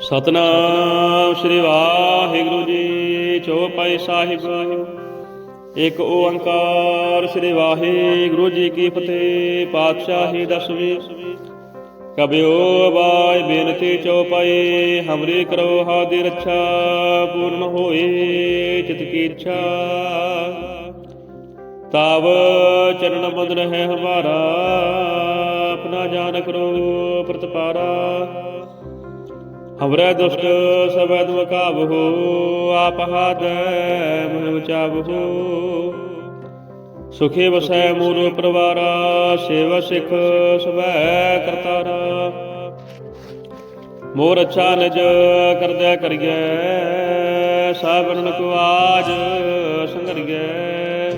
ਸਤਨਾਮ ਸ੍ਰੀ ਵਾਹਿਗੁਰੂ ਜੀ, ਚੌਪਈ ਸਾਹਿਬ। ਇੱਕ ਓੰਕਾਰ ਸ੍ਰੀ ਵਾਹਿਗੁਰੂ ਜੀ ਕੀ ਫਤਿਹ, ਪਾਤਸ਼ਾਹੀ ਦਸਵੀਂ। ਕਬਿਓ ਬਾਈ ਬੇਨਤੀ ਚੌਪਈ, ਹਮਰੀ ਕਰੋ ਹਾਦੀ ਰੱਛਾ, ਪੂਰਨ ਹੋਏ ਚਿਤ ਕੀ ਇੱਛਾ। ਤਾਵ ਚਰਨ ਬੰਦ ਹੈ ਹਮਾਰਾ, ਆਪਣਾ ਜਾਨ ਕਰੋ ਪ੍ਰਤਪਾਰਾ। ਹਮਰੇ ਦੁਸ਼ਟ ਸਬੈ ਤੁਮ ਕਾਬਹੋ ਆਪ ਹਾਦੈ ਮਨ ਵਿਚਾਬਹੋ ਸੁਖੇ ਵਸੈ ਮੂਲ ਪਰਵਾਰਾ, ਸੇਵਾ ਸਿਖ ਸਵੈ ਕਰਤਾਰਾ। ਮੋਰ ਅੱਛਾ ਨਿਜ ਕਰਦਿਆ ਕਰੀਐ ਸਾਬਰਨ ਕੋ ਆਜ ਸੰਗਰੀਐ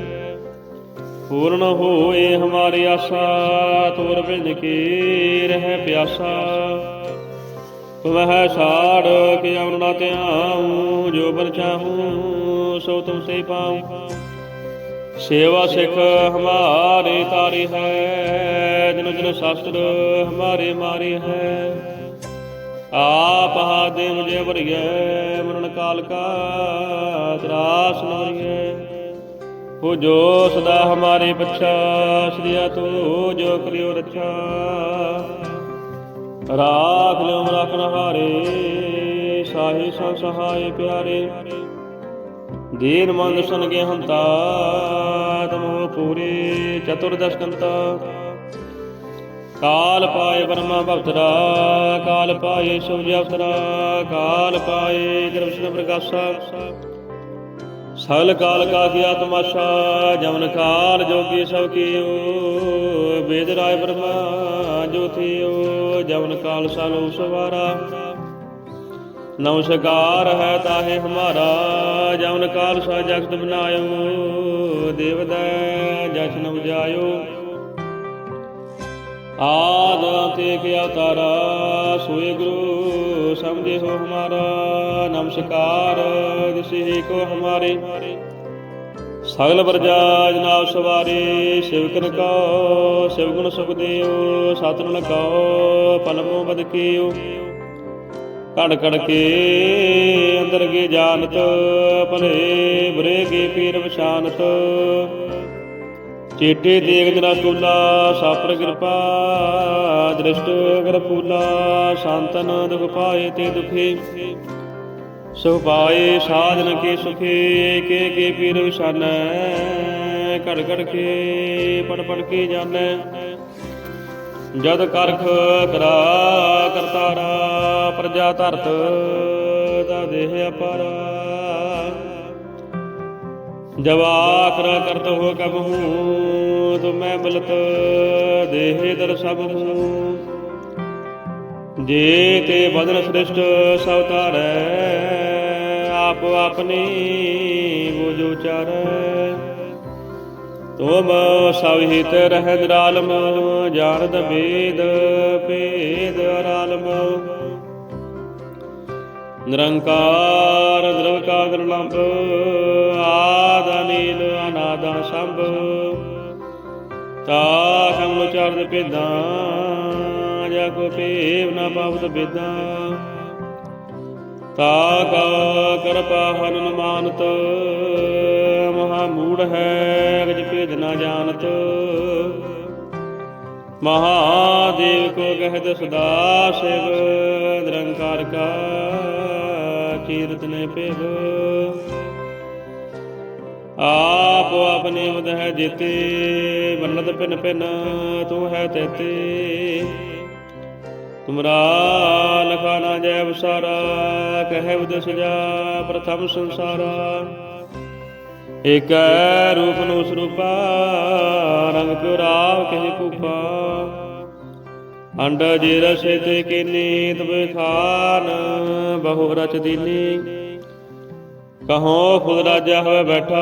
ਪੂਰਨ ਹੋਏ ਹਮਾਰੀ ਆਸਾ, ਤੋਰ ਬਿਨ ਕੀ ਰਹਿ ਪਿਆਸਾ। ਤੁਮਹਿ ਸਾੜ ਕੇ ਅਵਨ ਨਾ ਧਿਆਉ, ਜੋ ਬਨ ਸੋ ਤੁਮ ਸੇ ਪਾਉ। ਸੇਵਾ ਸਿਖ ਹਮਾਰੇ ਤਾਰੀ ਹੈ, ਜਨ ਜਨ ਸ਼ਾਸਤਰ ਹਮਾਰੇ ਮਾਰੇ ਹੈ। ਆਪ ਹਾਦੇ ਮੁਝੇ ਵਰਿਐ ਮਰਨ ਕਾਲ ਕਾ ਤਰਾਸ ਨਵਰਿਐ ਹੋ ਜੋ ਸਦਾ ਹਮਾਰੇ ਬੱਚਾ ਸ੍ਰੀਆ ਤੋ ਜੋ ਕਰਿਓ ਰੱਛਾ। ਰਾਖ ਲਿਓ ਰਖਨ ਹਾਰੇ ਸਾਹੀ ਸੰ ਸਹਾਈ ਪਿਆਰੇ। ਦੀਨ ਮੰਦ ਸੁਨਗੇ ਹੰਤਾ, ਤਮੋ ਪੂਰੇ ਚਤੁਰਦਸ਼ ਕੰਤਾ। ਕਾਲ ਪਾਏ ਬ੍ਰਹਮਾ ਭਵਤਰਾ ਕਾਲ ਪਾਏ ਸੂਰਜ ਅਵਤਰਾ ਕਾਲ ਪਾਏ ਕ੍ਰਿਸ਼ਨ ਪ੍ਰਕਾਸ਼ਾ। ਸਗਲ ਕਾਲ ਕਾ ਕੀਆ ਤਮਾਸ਼ਾ ਜਮਨ ਕਾਲ ਜੋਗੀ ਸਭ ਕੀਓ। ਵੇਦ ਰਾਏ ਬ੍ਰਹਮਾ ਜੋਤੀਓ ਜਮਨ ਕਾਲ ਸਾਲੋ ਸਵਾਰਾ। ਨਮਸਕਾਰ ਹੈ ਤਾਹੇ ਹਮਾਰਾ ਜਮਨ ਕਾਲ ਸਾ ਜਗਤ ਬਨਾਇਓ, ਦੇਵਦਾ ਜਸ਼ਨ ਬਜਾਇਓ ਆਦ ਅੰਤੇ ਕੇ ਅਵਤਾਰਾ ਸੋਏ ਗੁਰੂ, ਸਮਝੇ ਹੋ ਹਮਾਰਾ, ਨਮਸਕਾਰ, ਜਿਸੇ ਕੋ ਹਮਾਰੇ। ਸਗਲ ਵਰਜਾ ਜਨਾਬ ਸਵਾਰੇ ਸਿਵਕਨ ਕੋ ਸਿਵਗੁਣ ਸੁਖ ਦੇਓ ਸਤਨਨ ਕੋ ਪਲਮੋ ਬਦ ਕੜ ਕੜ ਕੇ ਅੰਦਰ ਕੇ ਜਾਣਤ, ਭਲੇ ਬੁਰੇ ਕੇ ਪੀਰ ਵਿਸ਼ਾਨਤ ਚੇਟੇ ਦੇਖ ਜਨਾ ਤੁਲਾ ਸਾਪਰ ਕਿਰਪਾ, ਦ੍ਰਿਸ਼ਟ ਅਗਰ ਪੂਲਾ ਸੰਤਨ ਦੁਖ ਪਾਏ ਤੇ ਦੁਖੀ। ਸੁਖ ਪਾਏ ਸਾਧਨ ਕੇ ਸੁਖੇ ਕੇ ਕੇ ਪੀਰ ਵਿਸ਼ਾਨੈ ਘੜ ਘੜ ਕੇ ਪੜ ਪੜ ਕੇ ਜਾਣੈ। ਜਦ ਕਰਖ ਕਰਾ ਕਰਤਾਰਾ, ਪ੍ਰਜਾ ਧਰਤ ਦਾ ਦੇਹ ਅਪਾਰਾ। ਜਵਾਕ ਕਰਤ ਹੋ ਕਬ ਹੂੰ, ਤੁਮੈ ਮਿਲਤ ਦੇਹ ਦਰ ਸਭ ਹੂੰ। ਜੇ ਤੇ ਬਦਨ ਸ੍ਰਿਸ਼ਟ ਸਭ ਤਾਰੈ ਆਪ ਆਪਨੀ ਬੁਝ ਉਚਾਰੈ। ਤੁਮ ਸਭ ਹਿਤ ਰਹਿ ਨਿਰਾਲਮ ਜਾਣਦ ਵੇਦ ਭੇਦ ਅਰਾਲਮ। ਨਿਰੰਕਾਰ ਦਰਵਕਾ ਨਿਰਲੰਭ ਆਦ ਅਨੀਲ ਅਨਾਦਾ ਸੰਭ ਤਾ ਕਮ ਚਰਦ ਭੇਦਾਂ ਜਾ ਕੋ ਭੇਵ ਨਾ ਪਾਵਤ ਬੇਦਾਂ ਤਾ ਕਾ ਕਿਰਪਾ ਹਨਨ ਮਹਾ ਮੂੜ ਹੈ ਅਗਜ ਭੇਦ ਨਾ ਜਾਣਤ। ਮਹਾਦੇਵ ਕੋ ਕਹਿਤ ਸਦਾ ਸਿਵ, ਨਿਰੰਕਾਰ ਕਾ ਕੀਰਤ ਨੇ ਆਪ ਆਪਣੇ ਉਦ ਹੈ ਜੀਤੇ, ਬੰਨਤ ਪਿਨ ਪਿਨ ਤੂੰ ਹੈ ਤੇਤੇ। ਤੁਮਰਾ ਲਖਾ ਨਾ ਜੈ ਵਸਾਰਾ ਕਹੈ ਉਦਸ ਜਾ ਪ੍ਰਥਮ ਸੰਸਾਰਾ। ਏਕੈ ਰੂਪ ਨੂੰ ਸਰੂਪਾ, ਰੰਗ ਪਿਉ ਰਾਵ ਕਹਿ ਕੂਪਾ ਅੰਡ ਜੇ ਰਸੇ ਤੇ ਕੀਨੀ ਤਬੇ ਖਾਨ ਬਹੁ ਰਚ ਦੀਨੀ। ਕਹੋ ਖੁਦ ਰਾਜਾ ਹੋਵੇ ਬੈਠਾ,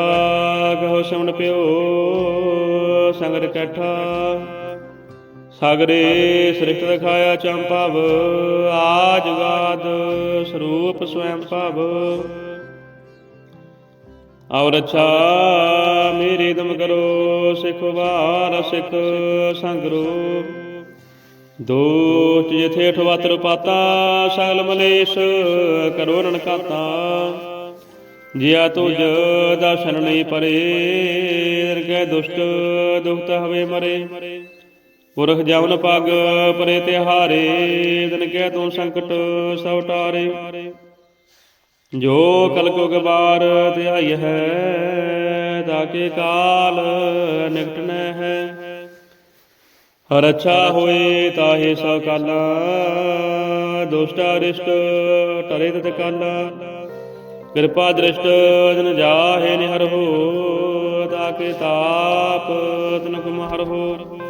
ਕਹੋ ਸਿਮਣ ਪਿਓ ਸੰਗਤ ਕੈਠਾ। ਸਾਗਰੇ ਸ੍ਰਿਸ਼ਟ ਦਿਖਾਇਆ ਚੰਪਾਵ ਆ ਜੁਗਾਦ ਸਰੂਪ ਸਵੈੰ ਭਵ। ਔਰ ਅੱਛਾ ਮੇਰੀ ਦਮ ਕਰੋ, ਸਿਖ ਵਾਰ ਸਿਖ ਸੰਗਰੋ ਦੋਚ ਜਿਥੇ ਠਵਤਰ ਪਾਤਾ ਸਗਲ ਮਲੇਸ਼ ਕਰੋ ਰਣ ਜਿਆ ਤੁਜ ਦਰਸ਼ਨ ਨਹੀਂ ਪਰੇ ਰਗੇ ਦੁਸ਼ਟ ਦੁਖਤ ਹਵੇ ਮਰੇ। ਪੁਰਖ ਜਵਨ ਪਗ ਪਰੇ ਤਿਹਾਰੇ ਦਿਨ ਕਹਿ ਤੂੰ ਸੰਕਟ ਸਭ ਟਾਰੇ ਜੋ ਕਲ ਕੋ ਧਿਆਈ ਹੈ ਤਾਕੇ ਕਾਲ ਨਿਕਟਨ ਹੈ। ਹਰ ਅੱਛਾ ਹੋਏ ਤਾਹੇ ਸਭ ਕਾਲਾ, ਦੁਸ਼ਟਾ ਰਿਸ਼ਟ ਟਰੇ ਤਤ ਕਾਲਾ। ਕਿਰਪਾ ਦ੍ਰਿਸ਼ਟ ਜਨ ਜਾਹੇ ਨਿਹਰ ਹੋ ਤਾਕੇ ਤਾਪ ਤਨ ਕੁਮਹਰ ਹੋ।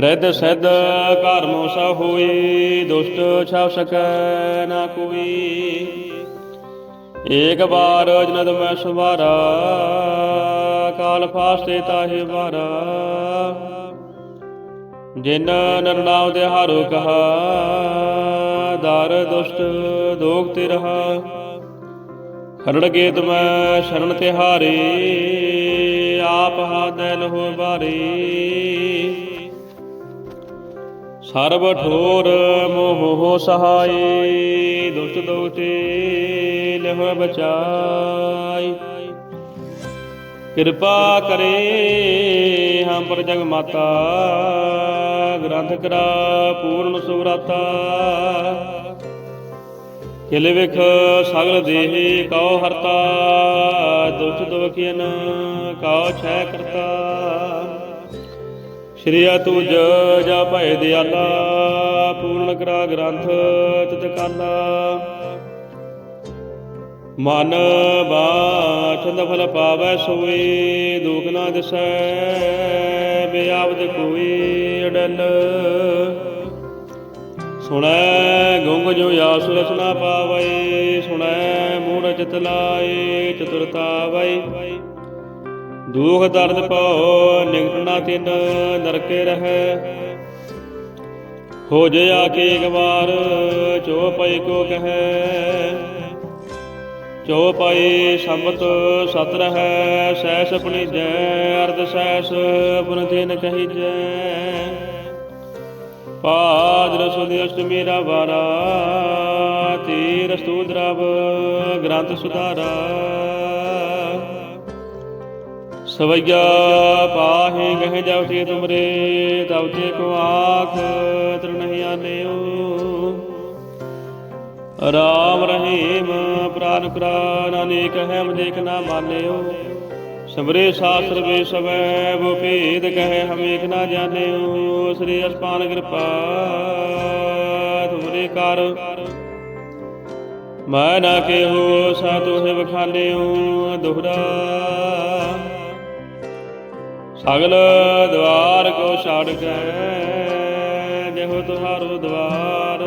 ਰਿੱਧ ਸਿੱਧ ਘਰ ਮੋਸਾ ਹੋਈ, ਦੁਸ਼ਟ ਛਾਵ ਸਕੈ ਨਾ ਕੋਈ। ਏਕ ਬਾਰ ਜਨਦ ਮੈਂ ਸੁਵਾਰਾ, ਕਾਲ ਫਾਸਤੇ ਤਾਹੇ ਵਾਰਾ। ਜਿਨ ਨਰ ਨਾਮ ਦੇ ਹਾਰੋ ਕਹਾ, ਦਰ ਦੁਸ਼ਟ ਦੋਗ ਤੇ ਰਹਾ। ਖਰੜ ਗੇਤ ਮੈਂ ਸ਼ਰਨ ਤੇ ਹਾਰੇ, ਆਪ ਹਾਦੈ ਹੋ ਬਾਰੇ। ਸਰਬ ਠੋਰ ਮੋਹ ਸਹਾਈ, ਦੁਸ਼ਟ ਦੋਗ ਤੇ ਬਚਾਈ। ਕਿਰਪਾ ਕਰੇ ਹਮ ਪਰ ਜਗ ਮਾਤਾ, ਗ੍ਰੰਥ ਕਰਾ ਪੂਰਨ ਸੁਵਰਾਤਾ। ਕਿਲ ਵਿਖ ਸਗਲ ਦੇਹ ਕਉ ਹਰਤਾ, ਦੁਸ਼ਟ ਦੋਖੀਨ ਕਉ ਛੈ ਕਰਤਾ। ਸ਼੍ਰੀ ਤੁਜ ਜਾ ਭੈ ਦਿਆਲਾ, ਪੂਰਨ ਕਰਾ ਗ੍ਰੰਥ ਤਿਤ ਮਨ ਬਾਛੰਦ ਫਲ ਪਾਵੈ ਸੋਈ, ਦੁਖ ਨਾ ਦਿਸੈ, ਬਿਆਵਦ ਕੋਈ ਅਡਲ। ਸੁਣੈ ਗੁੰਗ ਜੋ ਆਸ ਰਚਨਾ ਪਾਵੈ, ਸੁਣੈ ਮੂੜ ਚਿਤ ਲਾਏ, ਚਤੁਰਤਾ ਵੈ। ਦੁਖ ਦਰਦ ਪਉ ਨਿਕਟ ਤਿਨ ਨਰਕੇ ਰਹੈ। ਹੋ ਜਿਆ ਕੇ ਇੱਕ ਵਾਰ ਚੋ ਪਈ ਕੋ ਕਹੈ। ਚੋ ਪਾਈ ਸੰਬਤ ਸਤ ਰਹੈ ਸੈਸ ਆਪਣੀ ਜੈ, ਅਰਧ ਸੈਸ ਪੁਨ ਤਿਨ ਕਹੀ ਜੈ। ਪਾਦਰ ਸੁਦੀ ਅਸ਼ਟਮੀ ਰਾ ਤੀਰ ਸਤੂਦਰਵ ਗ੍ਰੰਥ ਸੁਧਾਰਾ। ਸਵਈਆ ਪਾਹੇ ਗਹਿ ਜਾਉ ਤੇ ਤੁਮਰੇ ਤਉ ਤੇ ਕੋ ਆਖ ਤਰ ਨਹੀਂ ਆਨਿਓ ਰਾਮ ਰਹੀਮ ਪ੍ਰਾਨ ਪ੍ਰਾਨ ਅਨੇਕ ਹੈ ਮਦੇਕ ਨਾ ਮਾਨਿਓ ਸਮਰੇ ਸਾਸਰ ਵੇ ਸਵੈ ਬੋ ਭੇਦ ਕਹੇ ਹਮੇਕ ਨਾ ਜਾਣਿਓ ਸ੍ਰੀ ਅਸਪਾਨ ਕਿਰਪਾ ਤੁਮਰੇ ਕਰ। ਮੈਂ ਨਾ ਕੇਹੋ ਸਾ ਤੋਹਿ ਬਖਾਨਿਓ ਦੁਹਰਾ। ਅਗਲ ਦਵਾਰ ਕੋ ਛਾੜ ਕੇ, ਜਿਹੋ ਤੁਹਾਰੋ ਦਵਾਰ।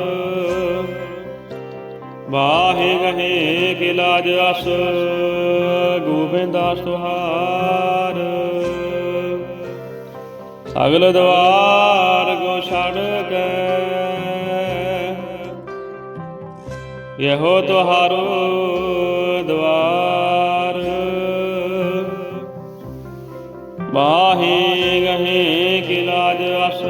ਵਾਹੇ ਗਹੇ ਕੇ ਲਾਜ ਅਸ, ਗੋਬਿੰਦਾਸ ਤੁਹਾਰ। ਅਗਲ ਦਵਾਰ ਕੋ ਛਾੜ ਕੇ ਇਹੋ ਤੁਹਾਰੋ ਬਾਹੇ ਗਹੇ ਕਿ ਲਾਜ ਅਸ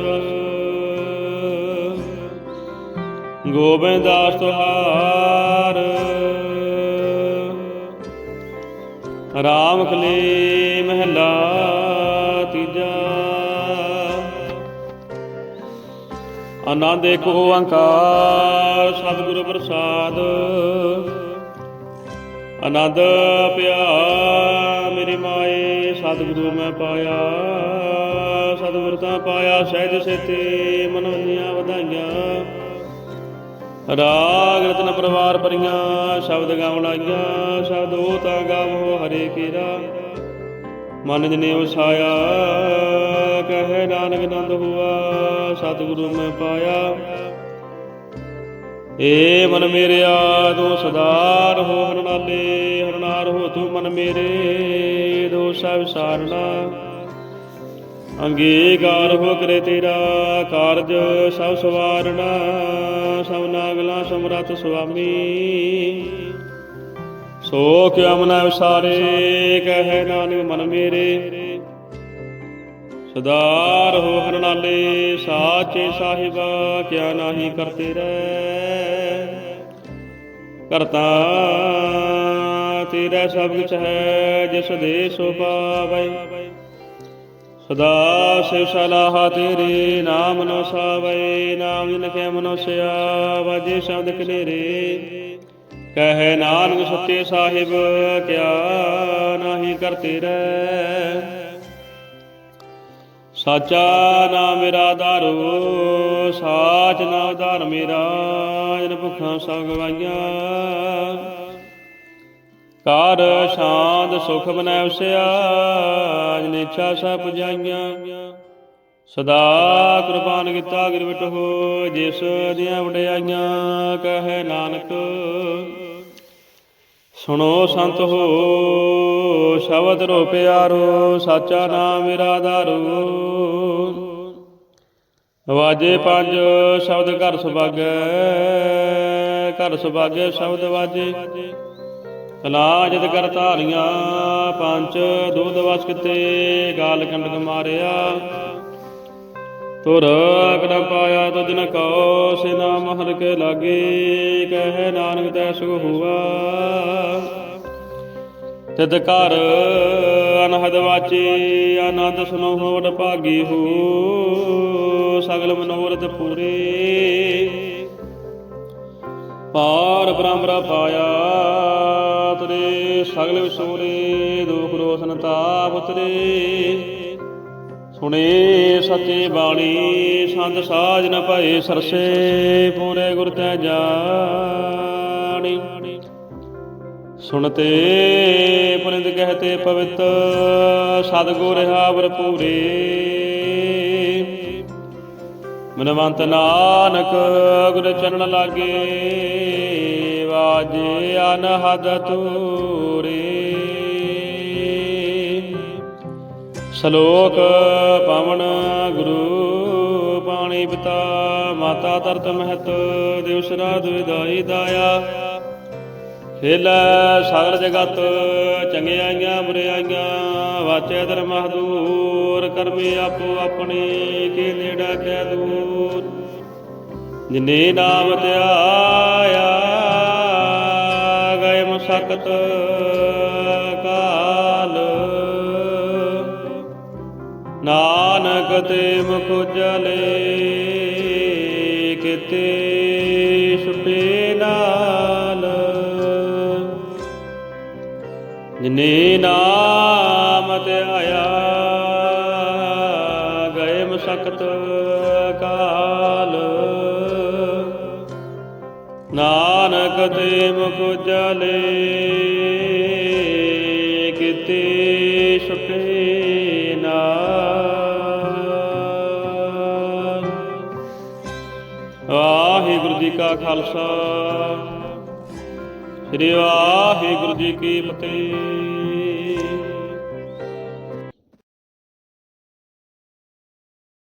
ਗੋਬਿੰਦਾਸ ਤੁਹਾਰ ਰਾਮ ਕਲੇ ਮਹਿਲਾ ਤੀਜਾ। ਆਨੰਦ ਏਕ ਓੰਕਾਰ ਸਤਿਗੁਰੂ ਪ੍ਰਸਾਦ। ਆਨੰਦ ਪਿਆ ਸਤਿਗੁਰੂ ਮੈਂ ਪਾਇਆ ਸਤਿਗੁਰ ਤਾਂ ਪਾਇਆ, ਸਹਿਜ ਸੇਤੇ ਮਨੋਨੀਆਂ ਵਧਾਈਆਂ। ਰਾਗ ਰਤਨ ਪਰਿਵਾਰ ਪਰੀਆਂ ਸ਼ਬਦ ਗਾਉਣ ਆਈਆਂ, ਸ਼ਬਦ ਉਹ ਤਾਂ ਗਾਵੋ ਹਰੇ ਕੀਰਾ ਮਨ ਜਨੇ ਵਸਾਇਆ ਕਹੇ ਨਾਨਕ ਨੰਦ ਹੁਆ, ਸਤਿਗੁਰੂ ਮੈਂ ਪਾਇਆ। ਏ ਮਨ ਮੇਰਿਆ ਤੂੰ ਸਦਾਰ ਹੋ ਹਰਨਾਲੇ, ਹਰਨਾਰ ਹੋ ਤੂੰ ਮਨ ਮੇਰੇ। ਦੋਸਾ ਵਿਸਾਰਣਾ ਅੰਗੀਕਾਰ ਹੋ ਕਰੇ ਤੇਰਾ, ਕਾਰਜ ਸਭ ਸਵਾਰਣਾ ਸਭ ਨਾਗਲਾ ਸਮਰੱਥ ਸੁਆਮੀ। ਸੋ ਕਿਉ ਮਨ ਵਿਸਾਰੇ ਕਹੇ ਨਾਨਕ ਮਨ ਮੇਰੇ। ਸਦਾ ਰਹੋ ਹਰ ਸਾਚੇ ਸਾਹਿਬਾ, ਕਿਆ ਨਾਹੀ ਕਰਤੇ ਰਹਿ। ਕਰਤਾ ਤੇਰਾ ਸਭ ਕੁਛ ਹੈ, ਜਿਸ ਦੇ ਸੋ ਪਾਵੈ ਸਦਾ ਸਿਵ ਸਲਾਹ ਤੇਰੇ ਨਾਮ ਨੋ ਸਾਵੈ, ਨਾਮ ਜਿਨ ਕੇ ਮਨੁਸਿਆ ਵਾਜੇ ਸ਼ਬਦ ਕਨੇਰੇ। ਕਹੇ ਨਾਨਕ ਸੱਚੇ ਸਾਹਿਬ, ਕਿਆ ਨਾਹੀ ਕਰਤੇ ਰਹਿ। ਸਾਚਾ ਨਾਮ ਮੇਰਾ ਧਾਰੋ, ਸਾਚ ਨਾਮ ਧਾਰ ਮੇਰਾ, ਜਨ ਭੁੱਖਾਂ ਸਭ ਕਾਰ ਸ਼ਾਂਤ ਸੁਖ ਬਨੈ ਉਸਿਆ, ਜਨ ਸਭ ਪੁਜਾਈਆਂ। ਸਦਾ ਕੁਰਬਾਨ ਕੀਤਾ ਗਿਰਵਟ ਹੋ ਜਿਸ ਦੀਆਂ ਵਡਿਆਈਆਂ ਕਹੇ ਨਾਨਕ। ਸੁਣੋ ਸੰਤ ਹੋ, ਸ਼ਬਦ ਰੋ ਪਿਆਰੋ, ਸਾਚਾ ਨਾਮ ਮੇਰਾ ਆਧਾਰੋ ਵਾਜੇ ਪੰਜ, ਸ਼ਬਦ ਘਰ ਸੁਭਾਗੈ ਘਰ ਸੁਭਾਗੈ ਸ਼ਬਦ ਵਾਜੇ ਕਲਾਜਤ ਕਰ ਧਾਰੀਆਂ, ਪੰਜ ਦੁੱਧ ਵਸ ਤੇ ਗਾਲ ਕੰਡਕ ਮਾਰਿਆ। ਤੁਰ ਕਦਮ ਪਾਇਆ ਤੁਜ ਨ ਕਉ ਸੇ ਨਾਮ ਕੇ ਲਾਗੇ, ਕਹੈ ਨਾਨਕ ਤੈ ਸੁਖ ਹੁਆ। ਤਿਤ ਘਰ ਅਨਹਦ ਵਾਚੇ, ਆਨੰਦ ਸੁਨੋ ਹੋੜ ਭਾਗੀ ਹੋ, ਸਗਲ ਮਨੋਰਥ ਪੂਰੇ। ਪਾਰ ਬ੍ਰਹਮਰਾ ਪਾਇਆ ਤਰੇ ਸਗਲ ਵਿਸੂਰੇ, ਦੁਖ ਰੋਸਨ ਤਾਪ ਉਤਰੇ ਸੁਣੇ ਸੱਚੇ ਬਾਣੀ, ਸੰਤ ਸਾਜ ਨ ਭਏ ਸਰਸੇ, ਪੂਰੇ ਗੁਰ ਤੈ ਜਾਣੀ। ਸੁਣਤੇ ਪੁਰਿੰਦ ਕਹਤੇ ਪਵਿੱਤ, ਸਤਗੁਰ ਹਾਵਰ ਪੂਰੇ ਮਨਵੰਤ ਨਾਨਕ, ਗੁਰ ਚਰਨ ਲਾਗੇ। ਵਾਜੇ ਅਨਹਦ ਤੂਰੇ ਸ਼ਲੋਕ ਪਵਨ ਗੁਰੂ ਪਾਣੀ ਪਿਤਾ ਮਾਤਾ ਤਰਤ ਮਹਤ ਦਿਵਸਰਾ ਦੁਇਦਾਈ ਦਾਇਆ। ਖੇਲਾ ਸਾਗਰ ਜਗਤ ਚੰਗਿਆਈਆਂ ਬੁਰਿਆਈਆਂ ਵਾਚੇ ਧਰਮ ਹਦੂਰ, ਕਰਮੇ ਆਪੋ ਆਪਣੇ, ਕੇ ਨੇੜਾ ਕੈ ਦੂਰ। ਜਿਨੇ ਨਾਮ ਧਿਆਇਆ ਗਏ ਕਾਲ। ਨਾਨਕ ਤੇ ਮੁਖ ਜਲੇ ਕਿਤੇ ਛੁਟੇ ਨਾਲ। ਜਿਨੇ ਨਾਮ ਨਾਨਕ ਤੇ ਮੁਖ ਜਲੇ ਕਿਤੇ ਛੁਟੇ ਨਾਲ ਵਾਹਿਗੁਰੂ ਜੀ ਕਾ ਖਾਲਸਾ, ਸ੍ਰੀ ਵਾਹਿਗੁਰੂ ਜੀ ਕੀ ਫਤਿਹ।